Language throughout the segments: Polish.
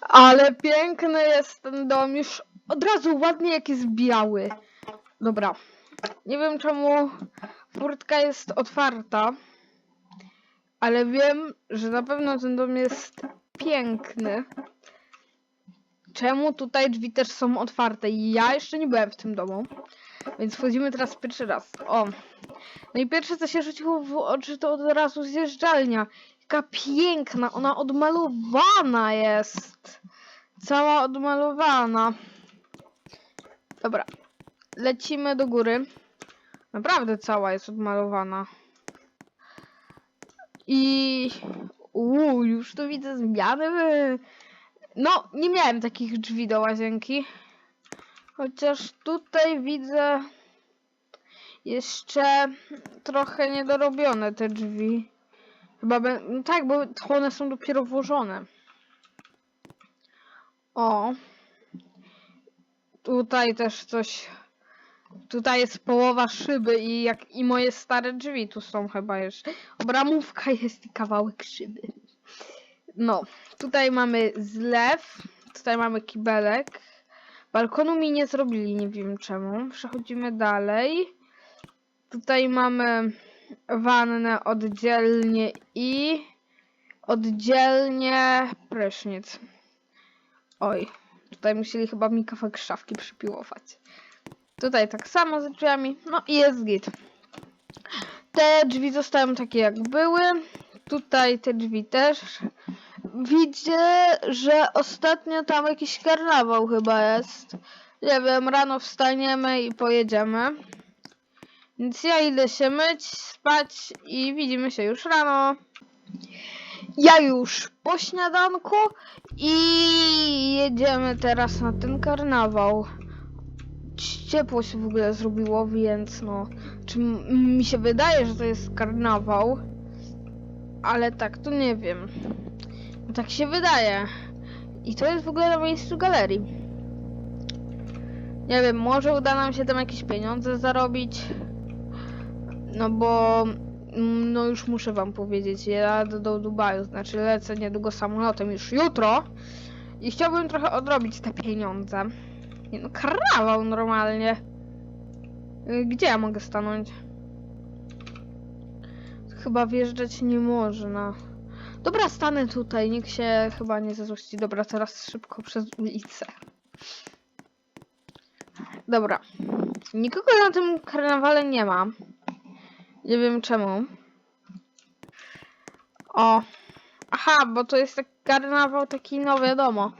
Ale piękny jest ten dom, już od razu ładnie jak jest biały. Dobra. Nie wiem czemu furtka jest otwarta, ale wiem, że na pewno ten dom jest piękny. Czemu tutaj drzwi też są otwarte? Ja jeszcze nie byłem w tym domu, więc wchodzimy teraz pierwszy raz. O. No i pierwsze co się rzuciło w oczy to od razu zjeżdżalnia. Jaka piękna, ona odmalowana jest. Cała odmalowana. Dobra. Lecimy do góry. Naprawdę cała jest odmalowana. I... Uuu, już tu widzę zmiany. No, nie miałem takich drzwi do łazienki. Chociaż tutaj widzę jeszcze trochę niedorobione te drzwi. Chyba be... no tak, bo one są dopiero włożone. O. Tutaj też coś. Tutaj jest połowa szyby i jak i moje stare drzwi tu są chyba jeszcze. Obramówka jest i kawałek szyby. No, tutaj mamy zlew, tutaj mamy kibelek. Balkonu mi nie zrobili, nie wiem czemu. Przechodzimy dalej. Tutaj mamy wannę oddzielnie i oddzielnie prysznic. Oj, tutaj musieli chyba mi kawałek szafki przypiłować. Tutaj tak samo z drzwiami, no i jest git. Te drzwi zostają takie jak były. Tutaj te drzwi też. Widzę, że ostatnio tam jakiś karnawał chyba jest. Nie wiem, rano wstaniemy i pojedziemy. Więc ja idę się myć, spać i widzimy się już rano. Ja już po śniadanku i jedziemy teraz na ten karnawał. Ciepło się w ogóle zrobiło, więc no. Czy mi się wydaje, że to jest karnawał? Ale tak, to nie wiem. No tak się wydaje. I to jest w ogóle na miejscu galerii. Nie wiem, może uda nam się tam jakieś pieniądze zarobić. No bo mm, no już muszę wam powiedzieć, ja jadę do Dubaju, znaczy lecę niedługo samolotem już jutro i chciałbym trochę odrobić te pieniądze. No, karawał normalnie. Y, Gdzie ja mogę stanąć? Chyba wjeżdżać nie można. Dobra, stanę tutaj, nikt się chyba nie zezłości. Dobra, teraz szybko przez ulicę. Dobra. Nikogo na tym karnawale nie ma. Nie wiem czemu. O. Aha, bo to jest taki karnawał taki, no wiadomo.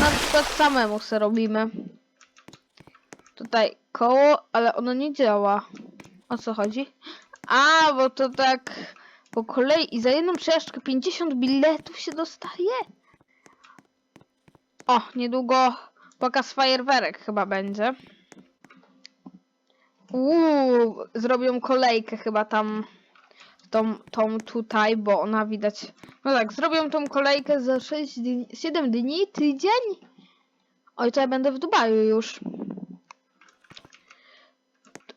Na przykład samemu se robimy. Tutaj koło, ale ono nie działa. O co chodzi? A, bo to tak po kolei i za jedną przejażdżkę 50 biletów się dostaje. O, niedługo pokaz fajerwerek chyba będzie. Uuu, zrobią kolejkę chyba tam, tą, tą tutaj, bo ona widać, no tak, zrobią tą kolejkę za 6 dni, 7 dni, tydzień? Oj, to ja będę w Dubaju już.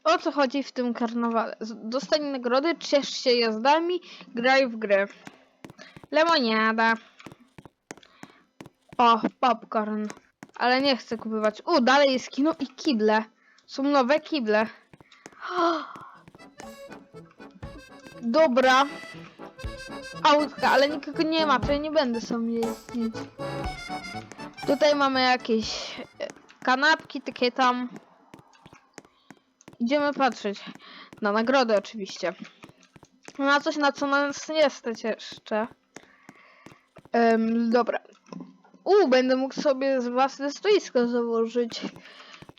O co chodzi w tym karnawale? Dostań nagrody, ciesz się jazdami, graj w gry. Lemoniada. O, popcorn. Ale nie chcę kupować. U, dalej jest kino i kible. Są nowe kible. Dobra. Autka, ale nikogo nie ma, to ja nie będę sam jeździć. Tutaj mamy jakieś e, kanapki, takie tam. Idziemy patrzeć. Na nagrody oczywiście. Na coś, na co nas nie stać jeszcze. Em, dobra. U, będę mógł sobie własne stoisko założyć.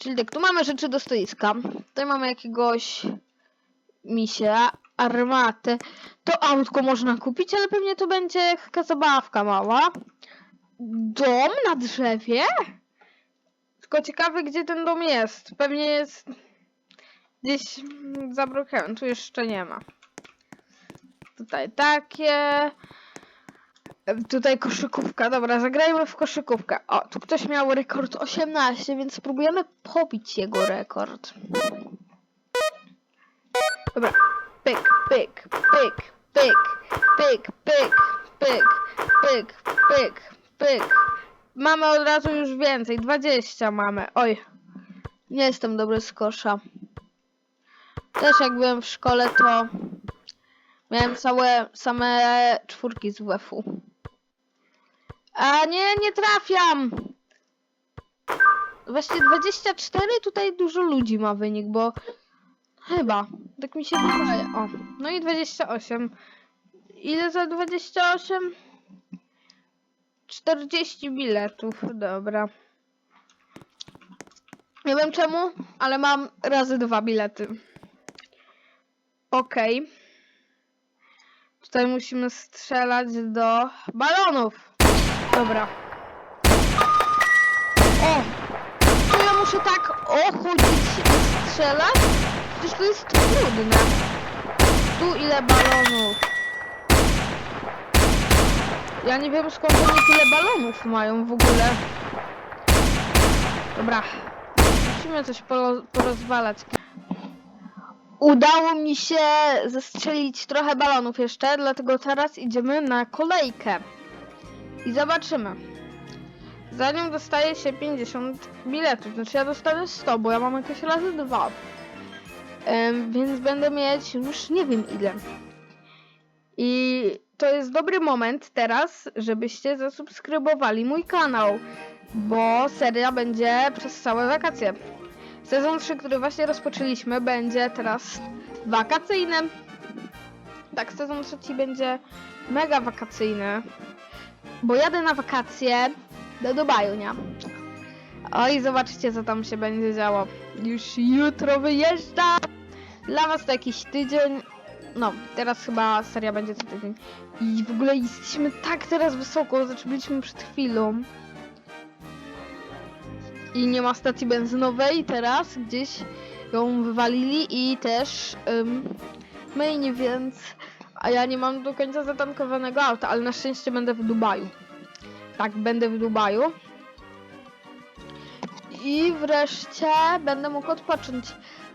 Czyli tak, tu mamy rzeczy do stoiska. Tutaj mamy jakiegoś misia, armatę. To autko można kupić, ale pewnie to będzie taka zabawka mała. Dom na drzewie? Tylko ciekawy, gdzie ten dom jest. Pewnie jest gdzieś za Brookhaven. Tu jeszcze nie ma. Tutaj takie. Tutaj koszykówka. Dobra, zagrajmy w koszykówkę. O, tu ktoś miał rekord 18, więc spróbujemy pobić jego rekord. Dobra. Pyk, pyk, pyk, pyk, pyk, pyk, pyk, pyk, pyk, pyk, mamy od razu już więcej. 20 mamy. Oj. Nie jestem dobry z kosza. Też jak byłem w szkole, to miałem całe, same czwórki z WF-u. A nie, nie trafiam! Właśnie 24 tutaj dużo ludzi ma wynik, bo chyba, tak mi się wydaje. O, no i 28. Ile za 28? 40 biletów, dobra. Nie wiem czemu, ale mam razy dwa bilety. Okej. Tutaj musimy strzelać do balonów. Dobra. O! To ja muszę tak ochodzić i strzelać? Przecież to jest trudne. Tu ile balonów? Ja nie wiem skąd oni tyle balonów mają w ogóle. Dobra. Musimy coś poro- porozwalać. Udało mi się zestrzelić trochę balonów jeszcze, dlatego teraz idziemy na kolejkę. I zobaczymy. Za nią dostaje się 50 biletów. Znaczy ja dostanę 100, bo ja mam jakieś razy dwa. Więc będę mieć już nie wiem ile. I to jest dobry moment teraz, żebyście zasubskrybowali mój kanał, bo seria będzie przez całe wakacje. Sezon 3, który właśnie rozpoczęliśmy, będzie teraz wakacyjny. Tak, sezon trzeci będzie mega wakacyjny, bo jadę na wakacje do Dubaju, nie? Oj, zobaczcie, co tam się będzie działo. Już jutro wyjeżdżam! Dla was to jakiś tydzień. No, teraz chyba seria będzie co tydzień. I w ogóle jesteśmy tak teraz wysoko, znaczy byliśmy przed chwilą. I nie ma stacji benzynowej teraz, gdzieś ją wywalili i też um, więc... A ja nie mam do końca zatankowanego auta, ale na szczęście będę w Dubaju. Tak, będę w Dubaju. I wreszcie będę mógł odpocząć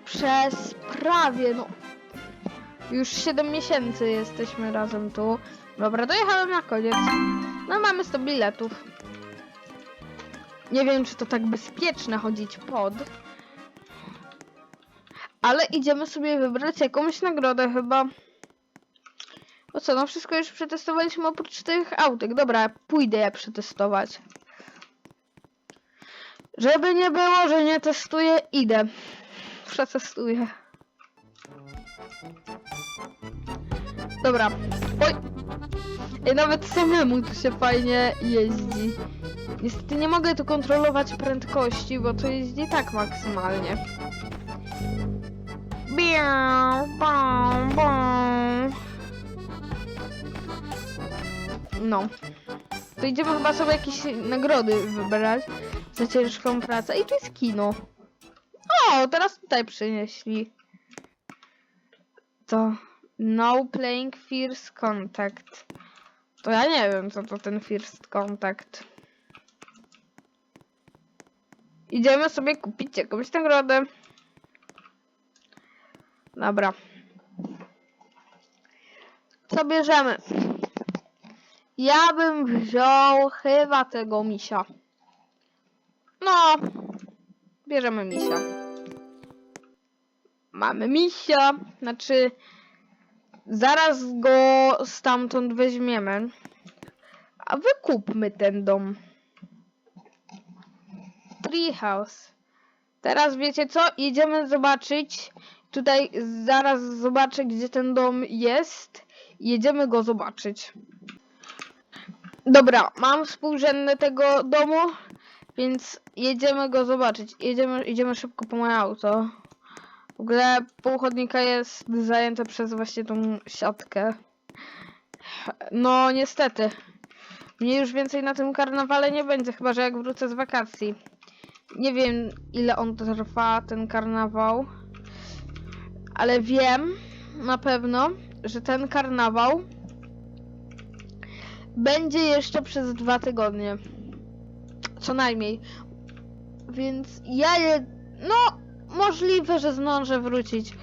przez prawie, no... Już 7 miesięcy jesteśmy razem tu. Dobra, dojechałem na koniec. No mamy 100 biletów. Nie wiem, czy to tak bezpieczne chodzić pod. Ale idziemy sobie wybrać jakąś nagrodę chyba. Bo co, no wszystko już przetestowaliśmy oprócz tych autek. Dobra, pójdę je przetestować. Żeby nie było, że nie testuję, idę. Przetestuję. Dobra. Oj. I nawet samemu tu się fajnie jeździ. Niestety nie mogę tu kontrolować prędkości, bo to jeździ tak maksymalnie. Biau, bau, bau. No. To idziemy chyba sobie jakieś nagrody wybrać za ciężką pracę. I tu jest kino. O, teraz tutaj przynieśli. To no playing first contact. To ja nie wiem, co to ten first contact. Idziemy sobie kupić jakąś nagrodę. Dobra. Co bierzemy? Ja bym wziął chyba tego misia. No. Bierzemy misia. Mamy misia. Znaczy... Zaraz go stamtąd weźmiemy. A wykupmy ten dom. Treehouse. Teraz wiecie co? Jedziemy zobaczyć. Tutaj zaraz zobaczę, gdzie ten dom jest. Jedziemy go zobaczyć. Dobra, mam współrzędne tego domu, więc jedziemy go zobaczyć. Jedziemy, idziemy szybko po moje auto. W ogóle pół chodnika jest zajęte przez właśnie tą siatkę. No niestety. Mnie już więcej na tym karnawale nie będzie, chyba że jak wrócę z wakacji. Nie wiem ile on trwa, ten karnawał. Ale wiem na pewno, że ten karnawał będzie jeszcze przez dwa tygodnie. Co najmniej. Więc ja je... No, możliwe, że zdążę wrócić.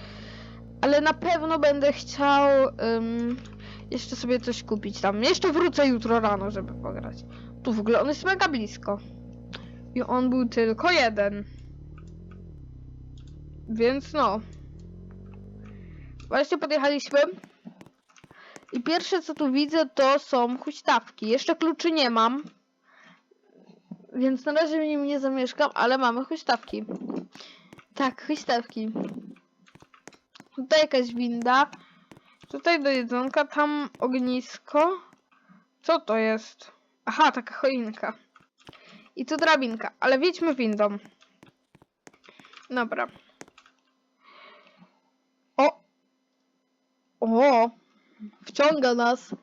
Ale na pewno będę chciał ym, jeszcze sobie coś kupić tam. Jeszcze wrócę jutro rano, żeby pograć. Tu w ogóle on jest mega blisko. I on był tylko jeden. Więc no. Właśnie podjechaliśmy. I pierwsze co tu widzę to są huśtawki. Jeszcze kluczy nie mam. Więc na razie w nim nie zamieszkam, ale mamy huśtawki. Tak, huśtawki. Tutaj jakaś winda. Tutaj do jedzonka, tam ognisko. Co to jest? Aha, taka choinka. I tu drabinka, ale wiedźmy windą. Dobra. O! O! Wciąga nas.